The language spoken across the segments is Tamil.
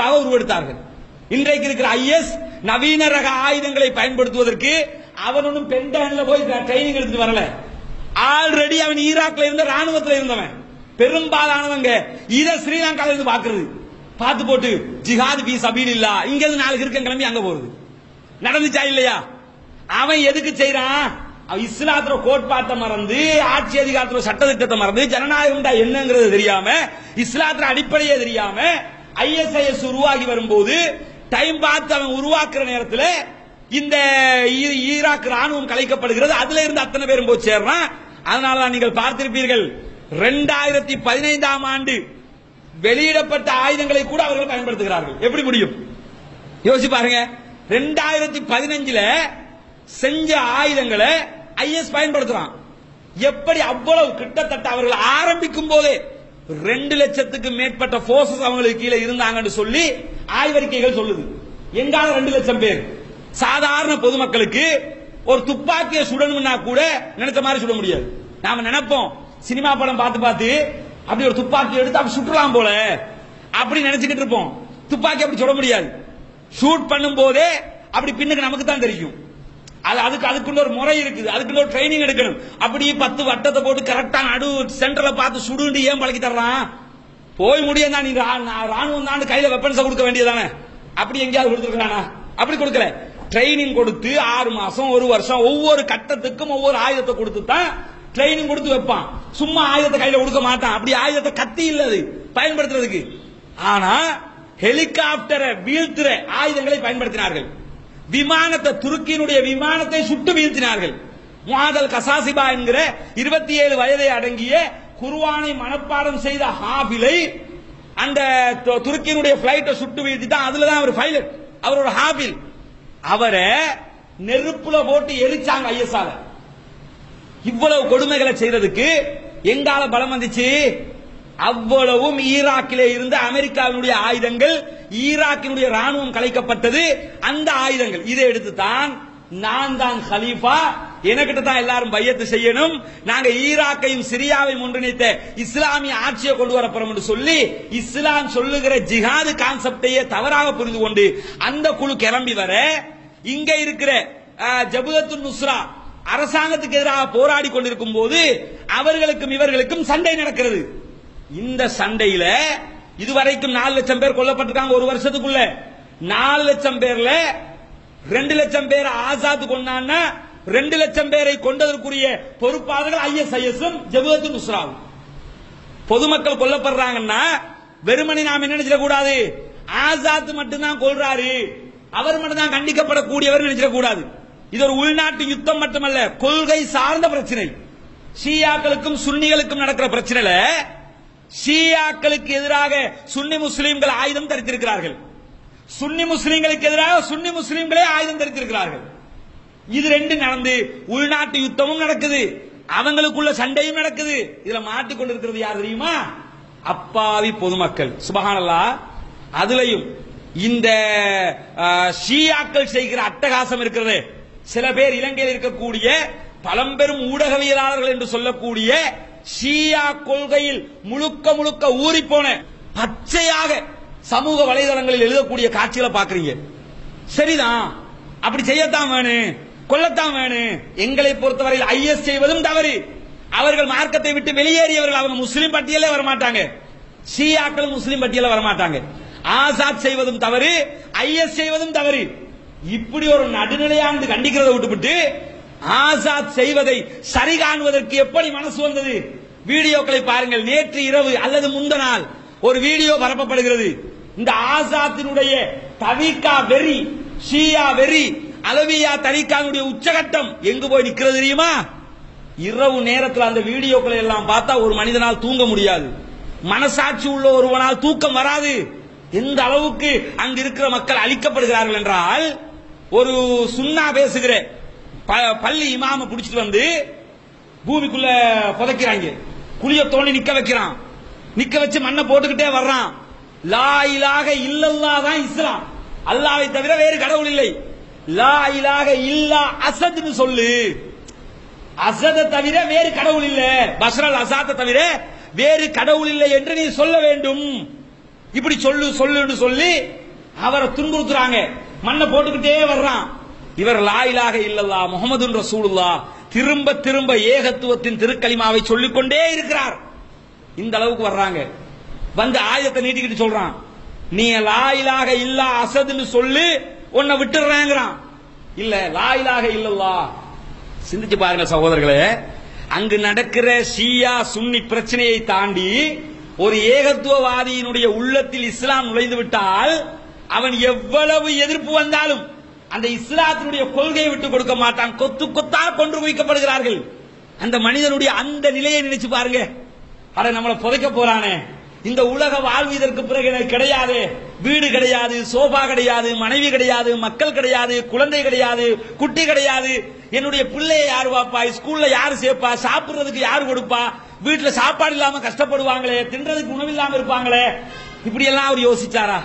தப்பாக உருவெடுத்தார்கள். இன்றைக்கு இருக்கிற ஐஎஸ் நவீன ரக ஆயுதங்களை பயன்படுத்துவதற்கு அவனும் பென்டகன்ல போய் ட்ரைனிங் எடுத்துட்டு வரல. ஆல்ரெடி அவன் ஈராக்ல இருந்த ராணுவத்துல இருந்தவன். பெரும்பாலானவங்க இத ஸ்ரீலங்கால இருந்து பாக்குறது பார்த்து போட்டு ஜிஹாத் பி சபீல் இல்லா இங்க இருந்து நாலு கிருக்கம் கிளம்பி அங்க போறது. நடந்துச்சா இல்லையா? அவன் எதுக்கு செய்யறான் அவன் இஸ்லாத்துல கோட்பாட்டை மறந்து ஆட்சி அதிகாரத்துல சட்டத்திட்டத்தை மறந்து ஜனநாயகம் என்னங்கிறது தெரியாம இஸ்லாத்துல அடிப்படையே தெரியாம ஐஎஸ்ஐஎஸ் உருவாகி வரும்போது டைம் பார்த்து அவன் உருவாக்குற நேரத்தில் இந்த ஈ- ஈராக் ராணுவம் கலைக்கப்படுகிறது. அதுல இருந்து அத்தனை பேரும் போய் சேர்றான். அதனாலதான் நீங்கள் பார்த்திருப்பீர்கள் ரெண்டாயிரத்தி பதினைந்தாம் ஆண்டு வெளியிடப்பட்ட ஆயுதங்களை கூட அவர்கள் பயன்படுத்துகிறார்கள். எப்படி முடியும்? யோசிச்சு பாருங்க. ரெண்டாயிரத்தி பதினஞ்சுல செஞ்ச ஆயுதங்களை ஐஎஸ் பயன்படுத்துறான். எப்படி அவ்வளவு கிட்டத்தட்ட அவர்கள் ஆரம்பிக்கும் போதே ரெண்டு லட்சத்துக்கு மேற்பட்ட போர்சஸ் அவங்களுக்கு கீழே இருந்தாங்கன்னு சொல்லி ஆய்வறிக்கைகள் சொல்லுது. எங்கால ரெண்டு லட்சம் பேர்? சாதாரண பொதுமக்களுக்கு ஒரு துப்பாக்கியை சுடணும்னா கூட நினைச்ச மாதிரி சுட முடியாது. நாம நினைப்போம் சினிமா படம் பார்த்து பார்த்து அப்படி ஒரு துப்பாக்கி எடுத்து அப்படி சுற்றலாம் போல. அப்படி நினைச்சுக்கிட்டு இருப்போம். துப்பாக்கி அப்படி சுட முடியாது. ஷூட் பண்ணும் போதே அப்படி பின்னுக்கு நமக்கு தான் தெரியும். அது அதுக்கு அதுக்குள்ள ஒரு முறை இருக்குது. அதுக்குள்ள ஒரு ட்ரைனிங் எடுக்கணும். அப்படி பத்து வட்டத்தை போட்டு கரெக்டா நடு சென்டர்ல பார்த்து சுடுண்டு ஏன் பழக்கி தர்றான்? போய் முடியும் தான் நீ நான் ராணுவம் தான் கையில வெப்பன்ஸை கொடுக்க வேண்டியதானே அப்படி எங்கேயாவது கொடுத்துருக்கானா அப்படி கொடுக்கல. ட்ரைனிங் கொடுத்து ஆறு மாசம் ஒரு வருஷம் ஒவ்வொரு கட்டத்துக்கும் ஒவ்வொரு ஆயுதத்தை கொடுத்து தான் ட்ரைனிங் கொடுத்து வைப்பான். சும்மா ஆயுதத்தை கையில கொடுக்க மாட்டான். அப்படி ஆயுதத்தை கத்தி இல்லது பயன்படுத்துறதுக்கு. ஆனா ஹெலிகாப்டரை வீழ்த்துற ஆயுதங்களை பயன்படுத்தினார்கள். விமானத்தை துருக்கியினுடைய விமானத்தை சுட்டு வீழ்த்தினார்கள். முகாதல் கசாசிபா என்கிற இருபத்தி ஏழு வயதை அடங்கிய குருவானை மனப்பாடம் செய்த ஹாபிலை அந்த து- துருக்கியினுடைய பிளைட்டை சுட்டு வீழ்த்திட்டா அதுல தான் அவர் பைலட் அவரோட ஹாபில். அவரை நெருப்புல போட்டு எரிச்சாங்க ஐஎஸ்ஆர் இவ்வளவு கொடுமைகளை செய்யறதுக்கு எங்கால பலம் வந்துச்சு? அவ்வளவும் ஈராக்கிலே இருந்த அமெரிக்காவினுடைய ஆயுதங்கள் ஈராக்கினுடைய ராணுவம் கலைக்கப்பட்டது அந்த ஆயுதங்கள். இதை எடுத்து தான் நான் தான் ஹலீஃபா எனக்கிட்ட தான் எல்லாரும் பையத்து செய்யணும். நாங்க ஈராக்கையும் சிரியாவையும் ஒன்றிணைத்த இஸ்லாமிய ஆட்சியை கொண்டு வரப்போறோம் என்று சொல்லி இஸ்லாம் சொல்லுகிற ஜிஹாது கான்செப்டையே தவறாக புரிந்து கொண்டு அந்த குழு கிளம்பி வர இங்க இருக்கிற அஹ், நுஸ்ரா அரசாங்கத்துக்கு எதிராக போராடி கொண்டிருக்கும் போது அவர்களுக்கும் இவர்களுக்கும் சண்டை நடக்கிறது. இந்த சண்டையில இதுவரைக்கும் நாலு லட்சம் பேர் கொல்லப்பட்டிருக்காங்க ஒரு வருஷத்துக்குள்ள. நாலு லட்சம் பேர்ல ரெண்டு லட்சம் பேர் ஆசாத்து கொண்டான்னா ரெண்டு லட்சம் பேரை கொண்டதற்குரிய பொறுப்பாளர்கள் ஐஎஸ்ஐஎஸ் ஜபத்து நுஸ்ராவும் பொதுமக்கள் கொல்லப்படுறாங்கன்னா வெறுமனை நாம் என்ன நினைச்சிட கூடாது ஆசாத் மட்டும்தான் கொள்றாரு அவர் மட்டும்தான் கண்டிக்கப்படக்கூடியவர் நினைச்சிடக்கூடாது. இது ஒரு உள்நாட்டு யுத்தம் மட்டுமல்ல கொள்கை சார்ந்த பிரச்சனை. ஷியாக்களுக்கும் சுன்னிகளுக்கும் நடக்கிற பிரச்சனைல ஷியாக்களுக்கு எதிராக சுன்னி முஸ்லீம்கள் ஆயுதம் தரித்திருக்கிறார்கள். சுன்னி முஸ்லீம்களுக்கு எதிராக சுன்னி முஸ்லீம்களே ஆயுதம் தரித்திருக்கிறார்கள். இது ரெண்டு நடந்து உள்நாட்டு யுத்தமும் நடக்குது. அவங்களுக்குள்ள சண்டையும் நடக்குது. இதுல மாட்டிக்கொண்டிருக்கிறது யார் தெரியுமா? அப்பாவி பொதுமக்கள். சுபஹானல்லா அதுலயும் இந்த ஷியாக்கள் செய்கிற அட்டகாசம் இருக்கிறது. சில பேர் இலங்கையில் இருக்கக்கூடிய பழம்பெரும் ஊடகவியலாளர்கள் என்று சொல்லக்கூடிய ஷியா கொள்கையில் முழுக்க முழுக்க ஊறிப்போன பச்சையாக சமூக வலைதளங்களில் எழுதக்கூடிய காட்சிகளை பாக்குறீங்க சரிதான் அப்படி செய்யத்தான் வேணும் கொல்லத்தான் வேணும். எங்களை பொறுத்தவரையில் ஐஎஸ் செய்வதும் தவறு. அவர்கள் மார்க்கத்தை விட்டு வெளியேறியவர்கள் அவங்க முஸ்லீம் பட்டியலே வரமாட்டாங்க. ஷியாக்களும் முஸ்லீம் பட்டியல வரமாட்டாங்க. ஆசாத் செய்வதும் தவறு ஐஎஸ் செய்வதும் தவறு. இப்படி ஒரு நடுநிலையானது கண்டிக்கிறதை விட்டுவிட்டு ஆசாத் செய்வதை சரி காணுவதற்கு எப்படி மனசு வந்தது? வீடியோக்களை பாருங்கள். நேற்று இரவு அல்லது முந்த நாள் ஒரு வீடியோ பரப்பப்படுகிறது. இந்த ஆசாத்தினுடைய தவிகா வெறி ஷியா வெறி அலவியா தரிகானுடைய உச்சகட்டம் எங்கு போய் நிக்கிறது தெரியுமா? இரவு நேரத்தில் அந்த வீடியோக்களை எல்லாம் பார்த்தா ஒரு மனிதனால் தூங்க முடியாது. மனசாட்சி உள்ள ஒருவனால் தூக்கம் வராது. எந்த அளவுக்கு அங்கு இருக்கிற மக்கள் அழிக்கப்படுகிறார்கள் என்றால் ஒரு சுண்ணா பேசுகிறேன். பள்ளி இமாம புடிச்சிட்டு வந்து பூமிக்குள்ள புதைக்கிறாங்க. குழிய தோண்டி நிக்க வைக்கிறான். நிக்க வச்சு மண்ணை போட்டுக்கிட்டே வர்றான். லா இலாக இல்லல்லா தான் இஸ்லாம். அல்லாவை தவிர வேறு கடவுள் இல்லை. லா இலாக இல்லா அசத்னு சொல்லு. அசத தவிர வேறு கடவுள் இல்ல. பஸ்ரல் அசாத்த தவிர வேறு கடவுள் இல்லை என்று நீ சொல்ல வேண்டும். இப்படி சொல்லு சொல்லுன்னு சொல்லி அவரை துன்புறுத்துறாங்க. மண்ணை போட்டுக்கிட்டே வர்றான். இவர் லாயிலாக இல்லல்லா முகமது ரசூலுல்லா திரும்ப திரும்ப ஏகத்துவத்தின் திருக்கலிமாவை சொல்லிக்கொண்டே இருக்கிறார். இந்த அளவுக்கு வர்றாங்க. வந்து ஆயுதத்தை நீட்டிக்கிட்டு சொல்றான். நீ லாயிலாக இல்லா அசதுன்னு சொல்லு உன்னை விட்டுறேங்கிறான். இல்ல லாயிலாக இல்லல்லா சிந்திச்சு பாருங்க சகோதரர்களே. அங்கு நடக்கிற ஷியா சுன்னி பிரச்சனையை தாண்டி ஒரு ஏகத்துவவாதியினுடைய உள்ளத்தில் இஸ்லாம் நுழைந்து விட்டால் அவன் எவ்வளவு எதிர்ப்பு வந்தாலும் அந்த இஸ்லாத்தினுடைய கொள்கையை விட்டு கொடுக்க மாட்டான். கொத்து கொத்தா கொன்று குவிக்கப்படுகிறார்கள். அந்த மனிதனுடைய அந்த நிலையை நினைச்சு பாருங்க. அட நம்மளை புதைக்க போறானே. இந்த உலக வாழ்வு இதற்கு பிறகு எனக்கு கிடையாது. வீடு கிடையாது சோபா கிடையாது மனைவி கிடையாது மக்கள் கிடையாது குழந்தை கிடையாது குட்டி கிடையாது. என்னுடைய பிள்ளைய யார் வாப்பா ஸ்கூல்ல யாரு சேர்ப்பா? சாப்பிடுறதுக்கு யாரு கொடுப்பா? வீட்டுல சாப்பாடு இல்லாம கஷ்டப்படுவாங்களே? தின்றதுக்கு உணவு இல்லாம இருப்பாங்களே? இப்படி எல்லாம் அவர் யோசிச்சாரா?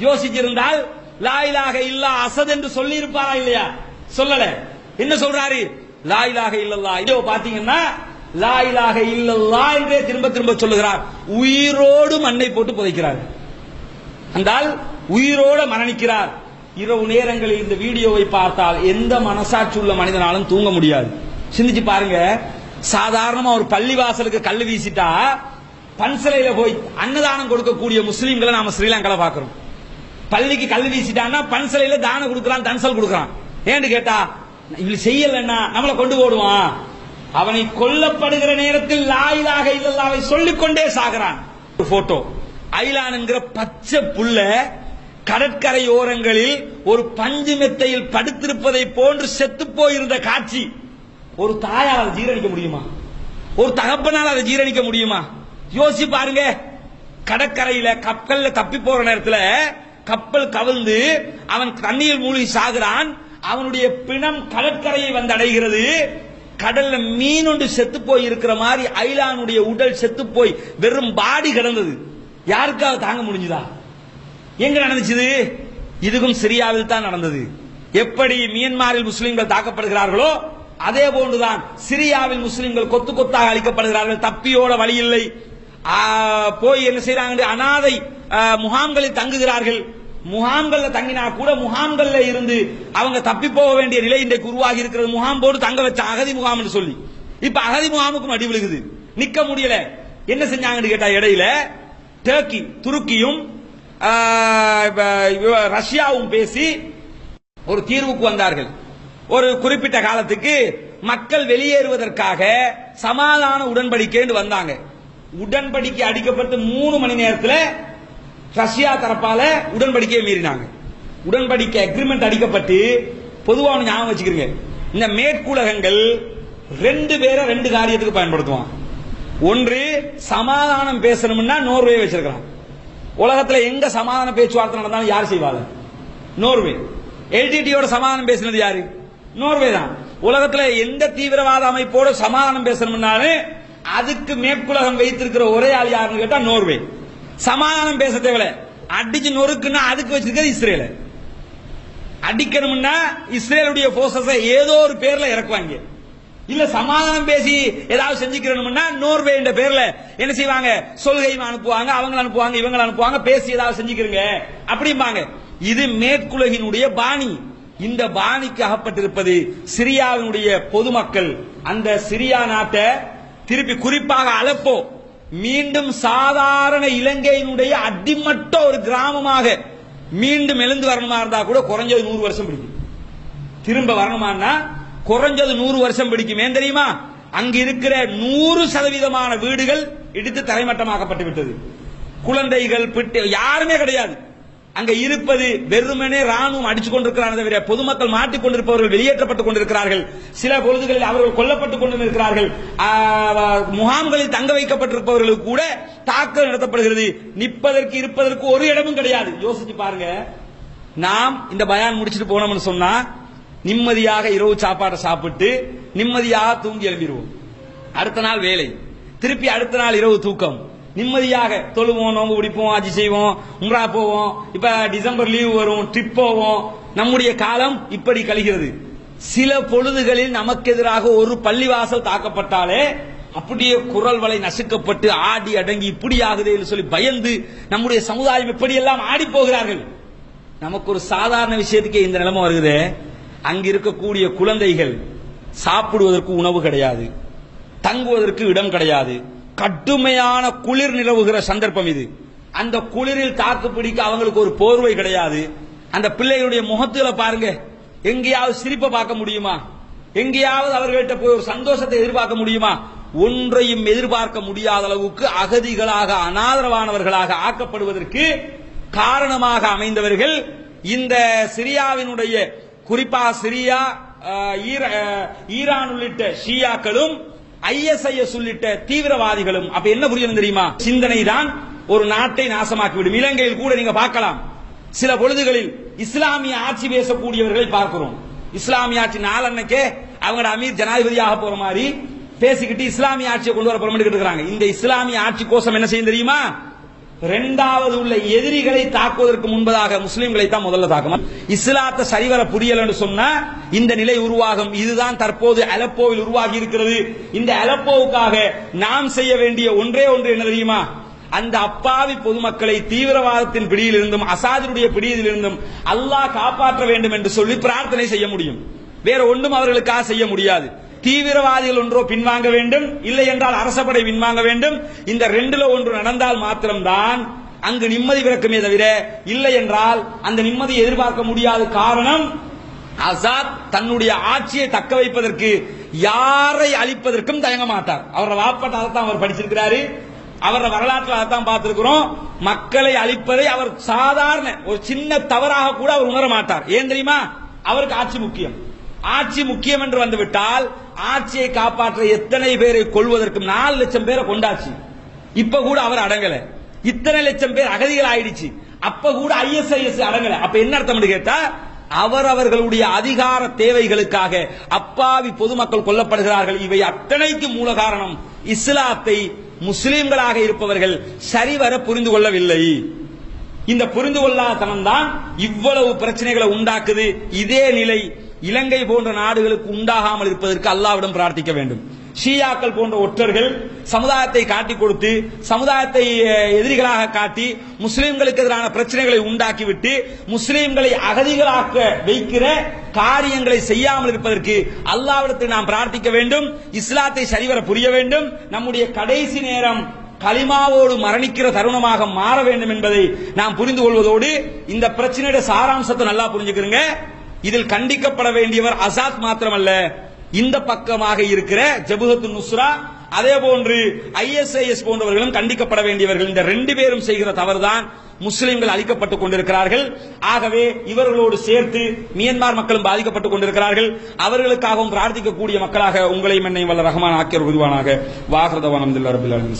யோசிச்சிருந்தால் லாயிலாக இல்லா அசத் என்று சொல்லி இருப்பாரா இல்லையா? சொல்லல. என்ன சொல்றாரு? லாயிலாக இல்லல்லா. இதோ பாத்தீங்கன்னா லாயிலாக இல்லல்லா என்றே திரும்ப திரும்ப சொல்லுகிறார். உயிரோடு மண்ணை போட்டு புதைக்கிறார். அந்தால் உயிரோடு மரணிக்கிறார். இரவு நேரங்களில் இந்த வீடியோவை பார்த்தால் எந்த மனசாட்சி உள்ள மனிதனாலும் தூங்க முடியாது. சிந்திச்சு பாருங்க. சாதாரணமா ஒரு பள்ளி வாசலுக்கு கல் வீசிட்டா பன்சலையில போய் அன்னதானம் கொடுக்கக்கூடிய முஸ்லீம்களை நாம ஸ்ரீலங்கால பாக்குறோம் பள்ளிக்கு கல் வீசிட்டான்னா பன்சலையில தானம் கொடுக்கறான் தன்சல் கொடுக்கறான் ஏன்னு கேட்டா இப்படி செய்யலன்னா நம்மளை கொண்டு போடுவான். அவனை கொல்லப்படுகிற நேரத்தில் லாயிலாக இல்லல்லாவை சொல்லிக்கொண்டே சாகிறான். ஒரு போட்டோ ஐலான் என்கிற பச்சை புல்ல கடற்கரையோரங்களில் ஒரு பஞ்சு மெத்தையில் படுத்திருப்பதை போன்று செத்து போயிருந்த காட்சி. ஒரு தாயால் அதை ஜீரணிக்க முடியுமா? ஒரு தகப்பனால் அதை ஜீரணிக்க முடியுமா? யோசி பாருங்க. கடற்கரையில கப்பல்ல தப்பி போற நேரத்துல கப்பல் கவிழ்ந்து அவன் தண்ணீர் மூழ்கி சாகிறான். அவனுடைய பிணம் கடற்கரையை வந்து அடைகிறது கடல்ல மீன் ஒன்று செத்து போய் இருக்கிற மாதிரி ஐலானுடைய உடல் செத்து போய் வெறும் பாடி கிடந்தது. யாருக்காக தாங்க முடிஞ்சுதா? எங்க நடந்துச்சு இதுக்கும் சிரியாவில் தான் நடந்தது. எப்படி மியன்மாரில் முஸ்லிம்கள் தாக்கப்படுகிறார்களோ அதே போன்றுதான் சிரியாவில் முஸ்லிம்கள் கொத்து கொத்தாக அளிக்கப்படுகிறார்கள் தப்பியோட வழி இல்லை. போய் என்ன செய்யறாங்க அனாதை முகாம்களில் தங்குகிறார்கள். முகாம்கள்ல தங்கினா கூட முகாம்கள்ல இருந்து அவங்க தப்பி போக வேண்டிய நிலை இன்றைக்கு உருவாகி இருக்கிறது முகாம் போட்டு தங்க வச்ச அகதி முகாம்னு சொல்லி. இப்ப அகதி முகாமுக்கும் அடி விழுகுது. நிக்க முடியல. என்ன செஞ்சாங்கன்னு கேட்டா இடையில டர்க்கி துருக்கியும் ரஷ்யாவும் பேசி ஒரு தீர்வுக்கு வந்தார்கள். ஒரு குறிப்பிட்ட காலத்துக்கு மக்கள் வெளியேறுவதற்காக சமாதான உடன்படிக்கைன்னு வந்தாங்க. உடன்படிக்கை அடிக்கப்பட்டு மூணு மணி நேரத்தில் ரஷ்யா தரப்பால உடன்படிக்கையை மீறினாங்க. உடன்படிக்கை அக்ரிமெண்ட் அடிக்கப்பட்டு பொதுவாக ஞாபகம் வச்சுக்கிறீங்க இந்த மேற்குலகங்கள் ரெண்டு பேரை ரெண்டு காரியத்துக்கு பயன்படுத்துவான். ஒன்று சமாதானம் பேசணும்னா நோர்வே வச்சிருக்கிறான். உலகத்துல எங்க சமாதான பேச்சுவார்த்தை நடந்தாலும் யார் செய்வாங்க? நோர்வே. எல்டிடியோட சமாதானம் பேசினது யாரு? நோர்வே தான். உலகத்துல எந்த தீவிரவாத அமைப்போட சமாதானம் பேசணும்னாலும் அதுக்கு மேற்குலகம் வைத்திருக்கிற ஒரே ஆள் யாருன்னு கேட்டா நோர்வே. சமாதானம் பேச தேவையில்ல. அடிச்சு நொறுக்குன்னா அதுக்கு வச்சிருக்கிறது இஸ்ரேல. அடிக்கணும்னா இஸ்ரேலுடைய போர்சஸ ஏதோ ஒரு பேர்ல இறக்குவாங்க. இல்ல சமாதானம் பேசி ஏதாவது செஞ்சுக்கிறோம்னா நோர்வே என்ற பேர்ல என்ன செய்வாங்க? சொல்கையும் அனுப்புவாங்க அவங்க அனுப்புவாங்க இவங்க அனுப்புவாங்க பேசி ஏதாவது செஞ்சுக்கிறீங்க. அப்படிம்பாங்க. இது மேற்குலகினுடைய பாணி. இந்த பாணிக்கு அகப்பட்டிருப்பது சிரியாவினுடைய பொதுமக்கள். அந்த சிரியா நாட்டை திருப்பி குறிப்பாக அலப்போ. மீண்டும் சாதாரண இலங்கையினுடைய அடிமட்ட ஒரு கிராமமாக மீண்டும் எழுந்து வரணுமா இருந்தா கூட குறைஞ்சது நூறு வருஷம் பிடிக்கும். திரும்ப வரணுமான்னா குறைஞ்சது நூறு வருஷம் பிடிக்கும். ஏன் தெரியுமா? அங்கு இருக்கிற நூறு சதவீதமான வீடுகள் இடித்து தரைமட்டமாக்கப்பட்டு விட்டது. குழந்தைகள் யாருமே கிடையாது. அங்க இருப்பது வெறுமனே ராணுவம் அடிச்சு கொண்டிருக்கிறார்கள் தவிர பொதுமக்கள் மாட்டிக் கொண்டிருப்பவர்கள் வெளியேற்றப்பட்டுக் கொண்டிருக்கிறார்கள். சில பொழுதுகளில் அவர்கள் கொல்லப்பட்டுக் கொண்டிருக்கிறார்கள். இருக்கிறார்கள் முகாம்களில் தங்க வைக்கப்பட்டிருப்பவர்களுக்கு கூட தாக்கல் நடத்தப்படுகிறது. நிற்பதற்கு இருப்பதற்கு ஒரு இடமும் கிடையாது. யோசிச்சு பாருங்க. நாம் இந்த பயான் முடிச்சிட்டு போனோம்னு சொன்னா நிம்மதியாக இரவு சாப்பாடை சாப்பிட்டு நிம்மதியாக தூங்கி எழும்பிடுவோம் அடுத்த நாள் வேலை. திருப்பி அடுத்த நாள் இரவு தூக்கம். நிம்மதியாக தொழுவோம் நோம்பு பிடிப்போம் ஆட்சி செய்வோம் உம்ரா போவோம். இப்ப டிசம்பர் லீவ் வரும் ட்ரிப் போவோம். நம்முடைய காலம் இப்படி கழிகிறது. சில பொழுதுகளில் நமக்கு எதிராக ஒரு பள்ளிவாசல் தாக்கப்பட்டாலே அப்படியே குரல் வலை நசுக்கப்பட்டு ஆடி அடங்கி இப்படி ஆகுது என்று சொல்லி பயந்து நம்முடைய சமுதாயம் இப்படியெல்லாம் ஆடி போகிறார்கள். நமக்கு ஒரு சாதாரண விஷயத்துக்கே இந்த நிலைமை வருகிறது அங்க இருக்கக்கூடிய குழந்தைகள் சாப்பிடுவதற்கு உணவு கிடையாது. தங்குவதற்கு இடம் கிடையாது. கடுமையான குளிர் நிலவுகிற சந்தர்ப்பம் இது. அந்த குளிரில் தாக்கு பிடிக்க அவங்களுக்கு ஒரு போர்வை கிடையாது. அந்த பிள்ளைகளுடைய முகத்துல பாருங்க. எங்கேயாவது சிரிப்பை பார்க்க முடியுமா? எங்கேயாவது அவர்கள்ட்ட போய் ஒரு சந்தோஷத்தை எதிர்பார்க்க முடியுமா? ஒன்றையும் எதிர்பார்க்க முடியாத அளவுக்கு அகதிகளாக அனாதரவானவர்களாக ஆக்கப்படுவதற்கு காரணமாக அமைந்தவர்கள் இந்த சிரியாவினுடைய குறிப்பாக சிரியா ஈர- ஈரான் உள்ளிட்ட ஷியாக்களும் ஐஎஸ்ஐஎஸ் உள்ளிட்ட தீவிரவாதிகளும் அப்ப என்ன புரியணும் தெரியுமா? சிந்தனை தான் ஒரு நாட்டை நாசமாக்கிவிடும். இலங்கையில் கூட நீங்க பார்க்கலாம். சில பொழுதுகளில் இஸ்லாமிய ஆட்சி பேசக்கூடியவர்களை பார்க்கிறோம். இஸ்லாமிய ஆட்சி நாளன்னைக்கே அவங்க அமீர் ஜனாதிபதியாக போற மாதிரி பேசிக்கிட்டு இஸ்லாமிய ஆட்சியை கொண்டு வர புறமணிக்கிட்டு இருக்காங்க இந்த இஸ்லாமிய ஆட்சி கோஷம் என்ன செய்யும் தெரியுமா? ரெண்டாவது உள்ள எதிரிகளை தாக்குவதற்கு முன்பதாக முஸ்லிம்களை தான் முதல்ல தாக்கணும் இஸ்லாத்தை சரிவர புரியல என்று சொன்னா இந்த நிலை உருவாகும். இதுதான் தற்போது அலப்போவில் உருவாகி இருக்கிறது. இந்த அலப்போவுக்காக நாம் செய்ய வேண்டிய ஒன்றே ஒன்று என்ன தெரியுமா? அந்த அப்பாவி பொதுமக்களை தீவிரவாதத்தின் பிடியில் இருந்தும் அசாதினுடைய பிடியில் இருந்தும் அல்லாஹ் காப்பாற்ற வேண்டும் என்று சொல்லி பிரார்த்தனை செய்ய முடியும். வேற ஒன்றும் அவர்களுக்காக செய்ய முடியாது. தீவிரவாதிகள் ஒன்றோ பின்வாங்க வேண்டும் இல்லை என்றால் அரசப்படை பின்வாங்க வேண்டும். இந்த ரெண்டுல ஒன்று நடந்தால் மாத்திரம்தான் அங்கு நிம்மதி பிறக்குமே தவிர இல்லை என்றால் அந்த நிம்மதியை எதிர்பார்க்க முடியாத காரணம் ஆசாத் தன்னுடைய ஆட்சியை தக்க வைப்பதற்கு யாரை அழிப்பதற்கும் தயங்க மாட்டார். அவரோட வாப்பாட்ட அதைத்தான் அவர் படிச்சிருக்கிறாரு. அவரோட வரலாற்றில் அதைத்தான் பார்த்திருக்கிறோம். மக்களை அழிப்பதை அவர் சாதாரண ஒரு சின்ன தவறாக கூட அவர் உணர மாட்டார். ஏன் தெரியுமா? அவருக்கு ஆட்சி முக்கியம். ஆட்சி முக்கியம் என்று வந்துவிட்டால் ஆட்சியை காப்பாற்ற எத்தனை பேரை கொள்வதற்கும் நாலு லட்சம் பேரை கொண்டாச்சு. இப்ப கூட அவர் அடங்கல. இத்தனை லட்சம் பேர் அகதிகள் ஆயிடுச்சு. அப்ப கூட ஐஎஸ்ஐஎஸ் அடங்கல. அப்ப என்ன அர்த்தம் கேட்டா அவரவர்களுடைய அதிகார தேவைகளுக்காக அப்பாவி பொதுமக்கள் கொல்லப்படுகிறார்கள். இவை அத்தனைக்கு மூல காரணம் இஸ்லாத்தை முஸ்லிம்களாக இருப்பவர்கள் சரிவர புரிந்து கொள்ளவில்லை. இந்த புரிந்து கொள்ளாதனம் தான் இவ்வளவு பிரச்சனைகளை உண்டாக்குது. இதே நிலை இலங்கை போன்ற நாடுகளுக்கு உண்டாகாமல் இருப்பதற்கு அல்லாவிடம் பிரார்த்திக்க வேண்டும். ஷியாக்கள் போன்ற ஒற்றர்கள் சமுதாயத்தை காட்டி கொடுத்து சமுதாயத்தை எதிரிகளாக காட்டி முஸ்லிம்களுக்கு எதிரான பிரச்சனைகளை உண்டாக்கிவிட்டு முஸ்லிம்களை அகதிகளாக்க வைக்கிற காரியங்களை செய்யாமல் இருப்பதற்கு அல்லாவிடத்தை நாம் பிரார்த்திக்க வேண்டும். இஸ்லாத்தை சரிவர புரிய வேண்டும். நம்முடைய கடைசி நேரம் கலிமாவோடு மரணிக்கிற தருணமாக மாற வேண்டும் என்பதை நாம் புரிந்து கொள்வதோடு இந்த பிரச்சனையோட சாராம்சத்தை நல்லா புரிஞ்சுக்கிறங்க. இதில் கண்டிக்கப்பட வேண்டியவர் அசாத் மாத்திரமல்ல. இந்த பக்கமாக இருக்கிற ஜபுஹத்து நுஸ்ரா அதே போன்று ஐஎஸ்ஐஎஸ் போன்றவர்களும் கண்டிக்கப்பட வேண்டியவர்கள். இந்த ரெண்டு பேரும் செய்கிற தவறுதான் முஸ்லிம்கள் அழிக்கப்பட்டுக் கொண்டிருக்கிறார்கள். ஆகவே இவர்களோடு சேர்த்து மியன்மார் மக்களும் பாதிக்கப்பட்டுக் கொண்டிருக்கிறார்கள். அவர்களுக்காகவும் பிரார்த்திக்கக்கூடிய மக்களாக உங்களையும் என்னையும் வல்ல ரஹமான் ஆக்கியர் உருவானாக வாகரதவானம் அப்துல்லா